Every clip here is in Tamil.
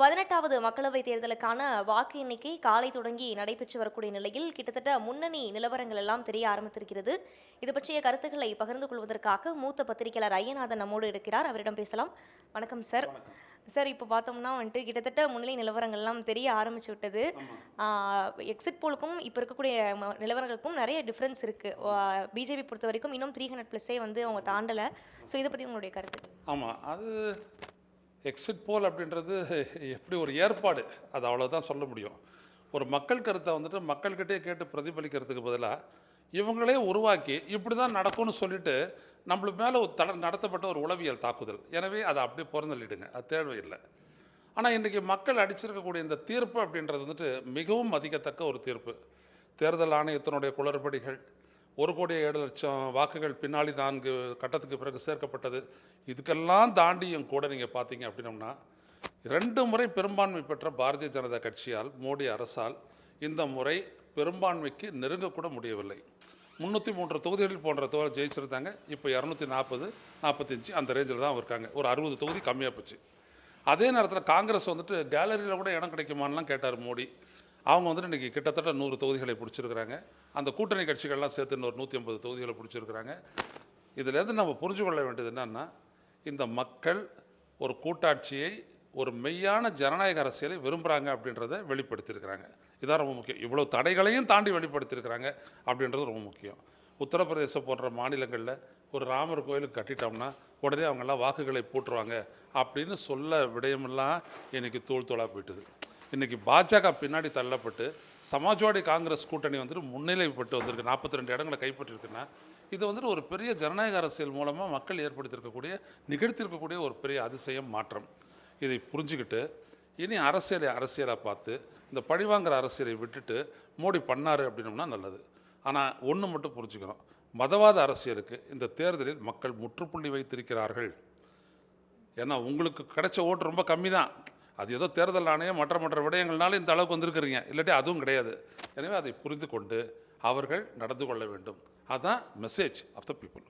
பதினெட்டாவது மக்களவைத் தேர்தலுக்கான வாக்கு எண்ணிக்கை காலை தொடங்கி நடைபெற்று வரக்கூடிய நிலையில் கிட்டத்தட்ட முன்னணி நிலவரங்கள் எல்லாம் தெரிய ஆரம்பித்திருக்கிறது. இது பற்றிய கருத்துக்களை பகிர்ந்து கொள்வதற்காக மூத்த பத்திரிகையாளர் ஐயநாதன் நம்மோடு இருக்கிறார். அவரிடம் பேசலாம். வணக்கம் சார். சார் இப்போ பார்த்தோம்னா வந்துட்டு கிட்டத்தட்ட முன்னிலை நிலவரங்கள்லாம் தெரிய ஆரம்பிச்சு விட்டது. எக்ஸிட் போலுக்கும் இப்போ இருக்கக்கூடிய நிலவரங்களுக்கும் நிறைய டிஃப்ரென்ஸ் இருக்குது பிஜேபி பொறுத்த வரைக்கும் இன்னும் த்ரீ ஹண்ட்ரட் ப்ளஸ்ஸே வந்து அவங்க தாண்டலை. ஸோ இதை பற்றி உங்களுடைய கருத்து? ஆமாம் அது எக்ஸிட் போல் அப்படின்றது எப்படி ஒரு ஏற்பாடு? அது அவ்வளோதான் சொல்ல முடியும். ஒரு மக்கள் கருத்தை வந்துட்டு மக்கள்கிட்டே கேட்டு பிரதிபலிக்கிறதுக்கு பதிலாக இவங்களே உருவாக்கி இப்படி தான் நடக்கும்னு சொல்லிட்டு நம்மளுக்கு மேலே ஒரு தட நடத்தப்பட்ட ஒரு உளவியல் தாக்குதல். எனவே அதை அப்படியே பிறந்தள்ளிடுங்க. அது தேவையில்லை. ஆனால் இன்றைக்கி மக்கள் அடிச்சிருக்கக்கூடிய இந்த தீர்ப்பு அப்படின்றது வந்துட்டு மிகவும் மதிக்கத்தக்க ஒரு தீர்ப்பு. தேர்தல் ஆணையத்தினுடைய குளறுபடிகள் ஒரு கோடி ஏழு லட்சம் வாக்குகள் பின்னாடி நான்கு கட்டத்துக்கு பிறகு சேர்க்கப்பட்டது. இதுக்கெல்லாம் தாண்டியும் கூட நீங்கள் பார்த்தீங்க அப்படின்னம்னா ரெண்டு முறை பெரும்பான்மை பெற்ற பாரதிய ஜனதா கட்சியால் மோடி அரசால் இந்த முறை பெரும்பான்மைக்கு நெருங்கக்கூட முடியவில்லை. முந்நூற்றி மூன்று தொகுதிகளில் போன்ற தொகுதி ஜெயிச்சிருந்தாங்க. இப்போ இரநூத்தி நாற்பது நாற்பத்தஞ்சு அந்த ரேஞ்சில் தான் இருக்காங்க. ஒரு அறுபது தொகுதி கம்மியாக போச்சு. அதே நேரத்தில் காங்கிரஸ் வந்துட்டு கேலரியில் கூட இடம் கிடைக்குமான்லாம் கேட்டார் மோடி. அவங்க வந்துட்டு இன்றைக்கி கிட்டத்தட்ட நூறு தொகுதிகளை பிடிச்சிருக்கிறாங்க. அந்த கூட்டணி கட்சிகள்லாம் சேர்த்து இன்னொரு நூற்றி ஐம்பது தொகுதிகளை பிடிச்சிருக்கிறாங்க. இதுலேருந்து நம்ம புரிஞ்சு கொள்ள வேண்டியது என்னென்னா இந்த மக்கள் ஒரு கூட்டாட்சியை ஒரு மெய்யான ஜனநாயக அரசியலை விரும்புகிறாங்க அப்படின்றத வெளிப்படுத்தியிருக்கிறாங்க. இதான் ரொம்ப முக்கியம். இவ்வளோ தடைகளையும் தாண்டி வெளிப்படுத்தியிருக்கிறாங்க அப்படின்றது ரொம்ப முக்கியம். உத்தரப்பிரதேசம் போன்ற மாநிலங்களில் ஒரு ராமர் கோயிலுக்கு கட்டிட்டோம்னா உடனே அவங்கெல்லாம் வாக்குகளை போட்டுருவாங்க அப்படின்னு சொல்ல விடயமெல்லாம் இன்றைக்கி தூள் தோளாக போயிட்டுது. இன்றைக்கி பாஜக பின்னாடி தள்ளப்பட்டு சமாஜ்வாடி காங்கிரஸ் கூட்டணி வந்துட்டு முன்னிலைப்பட்டு வந்திருக்கு. நாற்பத்தி ரெண்டு இடங்களை கைப்பற்றிருக்குன்னா இது வந்துட்டு ஒரு பெரிய ஜனநாயக அரசியல் மூலமாக மக்கள் ஏற்படுத்தியிருக்கக்கூடிய நிகழ்த்தியிருக்கக்கூடிய ஒரு பெரிய அதிசயம் மாற்றம். இதை புரிஞ்சுக்கிட்டு இனி அரசியலை அரசியலாக பார்த்து இந்த பழிவாங்கிற அரசியலை விட்டுட்டு மோடி பண்ணார் அப்படின்னோம்னா நல்லது. ஆனால் ஒன்று மட்டும் புரிஞ்சுக்கணும். மதவாத அரசியலுக்கு இந்த தேர்தலில் மக்கள் முற்றுப்புள்ளி வைத்திருக்கிறார்கள். ஏன்னா உங்களுக்கு கிடைச்ச ஓட்டு ரொம்ப கம்மி தான் அது ஏதோ தேர்தல் ஆணையம் மற்ற மற்ற விடயங்கள்னால இந்த அளவுக்கு வந்திருக்கிறீங்க. இல்லாட்டி அதுவும் கிடையாது. எனவே அதை புரிந்து கொண்டு அவர்கள் நடந்து கொள்ள வேண்டும். அதுதான் மெசேஜ் ஆஃப் த பீப்புள்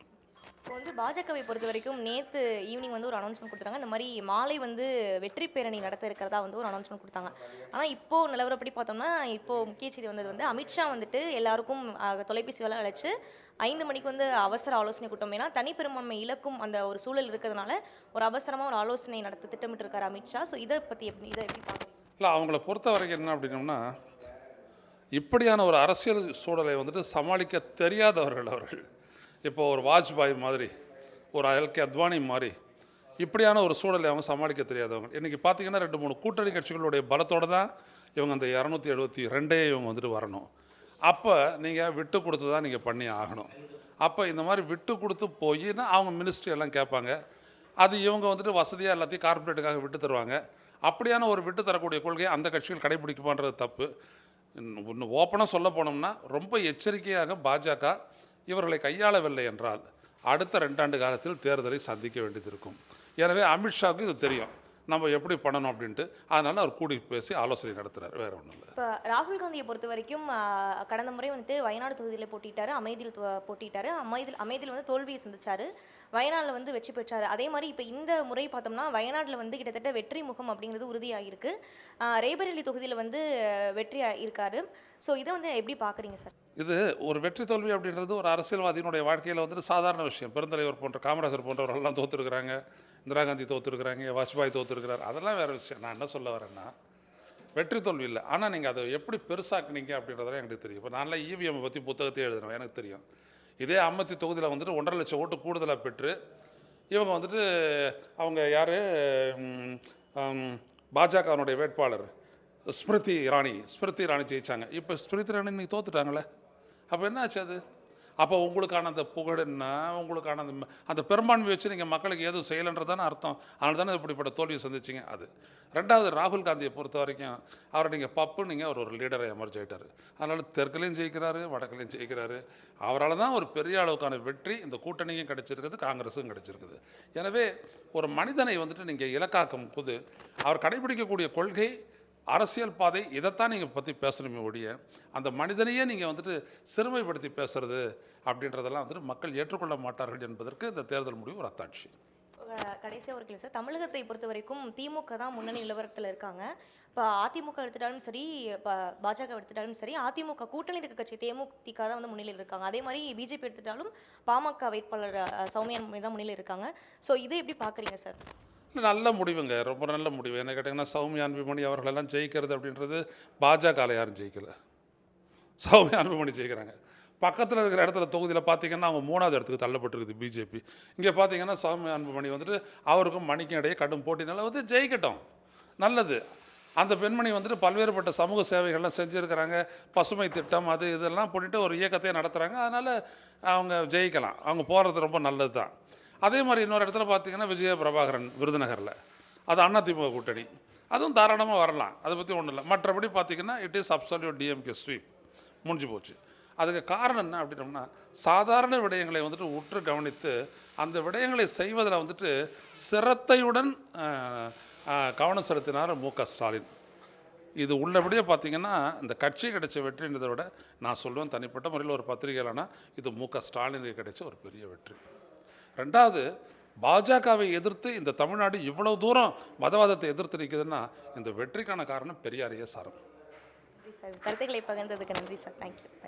இப்போ வந்து பாஜகவை பொறுத்த வரைக்கும் நேற்று ஈவினிங் வந்து ஒரு அனௌன்ஸ்மெண்ட் கொடுத்தாங்க இந்த மாதிரி மாலை வந்து வெற்றி பேரணி நடத்த இருக்கிறதா வந்து ஒரு அனௌன்ஸ்மெண்ட் கொடுத்தாங்க. ஆனால் இப்போது நிலவரப்படி பார்த்தோம்னா இப்போது முக்கிய செய்தி வந்தது வந்து அமித்ஷா வந்துட்டு எல்லாருக்கும் தொலைபேசி வேலை அழைச்சி ஐந்து மணிக்கு வந்து அவசர ஆலோசனை கூட்டம். ஏன்னா தனிப்பெரும்பான்மை இலக்கும் அந்த ஒரு சூழல் இருக்கிறதுனால ஒரு அவசரமாக ஒரு ஆலோசனை நடத்த திட்டமிட்டு இருக்காரு அமித்ஷா ஸோ இதை பற்றி எப்படி இதை எப்படி பார்க்குறீங்க? இல்லை அவங்கள பொறுத்த வரைக்கும் என்ன அப்படின்னோம்னா இப்படியான ஒரு அரசியல் சூழலை வந்துட்டு சமாளிக்க தெரியாதவர்கள் அவர்கள். இப்போ ஒரு வாஜ்பாய் மாதிரி ஒரு எல்கே அத்வானி மாதிரி இப்படியான ஒரு சூழலை அவங்க சமாளிக்க தெரியாதவங்க. இன்றைக்கி பார்த்தீங்கன்னா ரெண்டு மூணு கூட்டணி கட்சிகளுடைய பலத்தோடு தான் இவங்க அந்த இரநூத்தி எழுபத்தி ரெண்டே இவங்க வந்துட்டு வரணும். அப்போ நீங்கள் விட்டு கொடுத்து தான் நீங்கள் பண்ணி ஆகணும். அப்போ இந்த மாதிரி விட்டு கொடுத்து போயின்னா அவங்க மினிஸ்ட்ரி எல்லாம் கேட்பாங்க. அது இவங்க வந்துட்டு வசதியாக எல்லாத்தையும் கார்ப்பரேட்டுக்காக விட்டு தருவாங்க. அப்படியான ஒரு விட்டு தரக்கூடிய கொள்கையை அந்த கட்சிகள் கடைபிடிக்குமான்றது தப்பு. இன்னும் ஓப்பனாக சொல்ல போனோம்னா ரொம்ப எச்சரிக்கையாக பாஜக இவர்களை கையாளவில்லை என்றால் அடுத்த ரெண்டாண்டு காலத்தில் தேர்தலை சந்திக்க வேண்டியது இருக்கும் எனவே அமித்ஷாவுக்கு இது தெரியும். நம்ம எப்படி பண்ணணும் அப்படின்ட்டு. அதனால் அவர் கூடி பேசி ஆலோசனை நடத்துகிறார் வேற ஒன்றும் இல்லை. இப்போ ராகுல் காந்தியை பொறுத்த வரைக்கும் கடந்த முறை வந்துட்டு வயநாடு தொகுதியில் போட்டிட்டாரு. அமைதியில் போட்டிட்டாரு. அமைதியில் அமைதியில் வந்து தோல்வியை சந்திச்சாரு. வயநாட்டில் வந்து வெற்றி பெற்றார். அதே மாதிரி இப்போ இந்த முறை பார்த்தோம்னா வயநாட்டில் வந்து கிட்டத்தட்ட வெற்றி முகம் அப்படிங்கிறது உறுதியாகிருக்கு ரேபரேலி தொகுதியில் வந்து வெற்றி இருக்காரு ஸோ இதை வந்து எப்படி பார்க்குறீங்க சார்? இது ஒரு வெற்றி தோல்வி அப்படின்றது ஒரு அரசியல்வாதியினுடைய வாழ்க்கையில் வந்துட்டு சாதாரண விஷயம். பெருந்தலைவர் போன்ற காமராஜர் போன்றவர்கள்லாம் தோற்றுருக்குறாங்க இந்திரா காந்தி தோற்றுருக்குறாங்க வாஜ்பாய் தோற்றுருக்கிறார் அதெல்லாம் வேறு விஷயம். நான் என்ன சொல்ல வரேன்னா வெற்றி தோல்வி இல்லை. ஆனால் நீங்கள் அதை எப்படி பெருசாக்குனீங்க அப்படின்றதெல்லாம் எனக்கு தெரியும். இப்போ நான்லாம் இவிஎம் பற்றி புத்தகத்தை எழுதுனேன். எனக்கு தெரியும். இதே அம்மத்தி தொகுதியில் வந்துட்டு ஒன்றரை லட்சம் ஓட்டு கூடுதலாக பெற்று இவங்க வந்துட்டு அவங்க யார்? பாஜகவினுடைய வேட்பாளர் ஸ்மிருதி இராணி ஸ்மிருதி இராணி ஜெயிச்சாங்க. இப்போ ஸ்மிருதி இராணி இன்றைக்கி தோத்துட்டாங்களே. அப்போ என்ன ஆச்சு அது? அப்போ உங்களுக்கான அந்த புகழ் என்ன? உங்களுக்கான அந்த அந்த பெரும்பான்மை வச்சு நீங்கள் மக்களுக்கு எதுவும் செய்யலைன்றதானே அர்த்தம். அதனால தானே இப்படிப்பட்ட தோல்வியை சந்திச்சிங்க அது. ரெண்டாவது ராகுல் காந்தியை பொறுத்த வரைக்கும் அவரை நீங்கள் பப்பு நீங்கள் அவர் ஒரு லீடரை எமர்ஜ் ஆகிட்டார் அதனால் தெற்குலையும் ஜெயிக்கிறாரு வடக்குலையும் ஜெயிக்கிறாரு. அவரால் தான் ஒரு பெரிய அளவுக்கான வெற்றி இந்த கூட்டணியும் கிடச்சிருக்குது காங்கிரஸும் கிடச்சிருக்குது. எனவே ஒரு மனிதனை வந்துட்டு நீங்கள் இலக்காக்கும் போது அவர் கடைபிடிக்கக்கூடிய கொள்கை அரசியல் பாதை இதைத்தான் நீங்கள் பற்றி பேசணுமே ஒழிய அந்த மனிதனையே நீங்கள் வந்துட்டு சிறுமைப்படுத்தி பேசுறது அப்படின்றதெல்லாம் வந்துட்டு மக்கள் ஏற்றுக்கொள்ள மாட்டார்கள் என்பதற்கு இந்த தேர்தல் முடிவு ஒரு அத்தாட்சி கடைசியாக ஒரு கேள்வி சார். தமிழகத்தை பொறுத்த வரைக்கும் திமுக தான் முன்னணி நிலவரத்தில் இருக்காங்க. இப்போ அதிமுக எடுத்துட்டாலும் சரி இப்போ பாஜக எடுத்துட்டாலும் சரி அதிமுக கூட்டணி இருக்க கட்சி தேமுதிக தான் வந்து முன்னிலையில் இருக்காங்க. அதே மாதிரி பிஜேபி எடுத்துட்டாலும் பாமக வேட்பாளர் அஹ், சௌமியா தான் முன்னிலையில் இருக்காங்க. ஸோ இதை எப்படி பார்க்குறீங்க சார்? நல்ல முடிவுங்க ரொம்ப நல்ல முடிவு. என்ன கேட்டிங்கன்னா சௌமியா அன்புமணி அவர்களெல்லாம் ஜெயிக்கிறது அப்படின்றது பாஜக யாரும் ஜெயிக்கலை. சௌமியா அன்புமணி ஜெயிக்கிறாங்க. பக்கத்தில் இருக்கிற இடத்துல தொகுதியில் பார்த்தீங்கன்னா அவங்க மூணாவது இடத்துக்கு தள்ளப்பட்டிருக்குது பிஜேபி இங்கே பார்த்தீங்கன்னா சௌமியா அன்புமணி வந்துட்டு அவருக்கும் மணிக்கும் இடையே கடும் போட்டினால வந்து ஜெயிக்கட்டும். நல்லது. அந்த பெண்மணி வந்துட்டு பல்வேறுபட்ட சமூக சேவைகள்லாம் செஞ்சுருக்கிறாங்க. பசுமை திட்டம் அது இதெல்லாம் பண்ணிட்டு ஒரு இயக்கத்தையே நடத்துகிறாங்க அதனால் அவங்க ஜெயிக்கலாம். அவங்க போகிறது ரொம்ப நல்லது தான் அதே மாதிரி இன்னொரு இடத்துல பார்த்தீங்கன்னா விஜய பிரபாகரன் விருதுநகரில். அது அதிமுக கூட்டணி. அதுவும் தாராளமாக வரலாம். அதை பற்றி ஒன்றும் இல்லை. மற்றபடி பார்த்தீங்கன்னா it is absolute DMK sweep முடிஞ்சு போச்சு. அதுக்கு காரணம் என்ன அப்படின்னோம்னா சாதாரண விடயங்களை வந்துட்டு உற்று கவனித்து அந்த விடயங்களை செய்வதில் வந்துட்டு சிரத்தையுடன் கவனம் செலுத்தினார் மு க ஸ்டாலின். இது உள்ளபடியே பார்த்தீங்கன்னா இந்த கட்சி கிடைச்ச வெற்றின்றதை விட நான் சொல்லுவேன் தனிப்பட்ட முறையில் ஒரு பத்திரிகையிலனா இது மு க ஸ்டாலினுக்கு கிடைச்ச ஒரு பெரிய வெற்றி. ரெண்டாவது பாஜகவை எதிர்த்து இந்த தமிழ்நாடு இவ்வளவு தூரம் மதவாதத்தை எதிர்த்து நிற்குதுன்னா இந்த வெற்றிக்கான காரணம் பெரியாரையே சாரம். கருத்துக்களை பகிர்ந்ததுக்கு நன்றி சார். தேங்க்யூ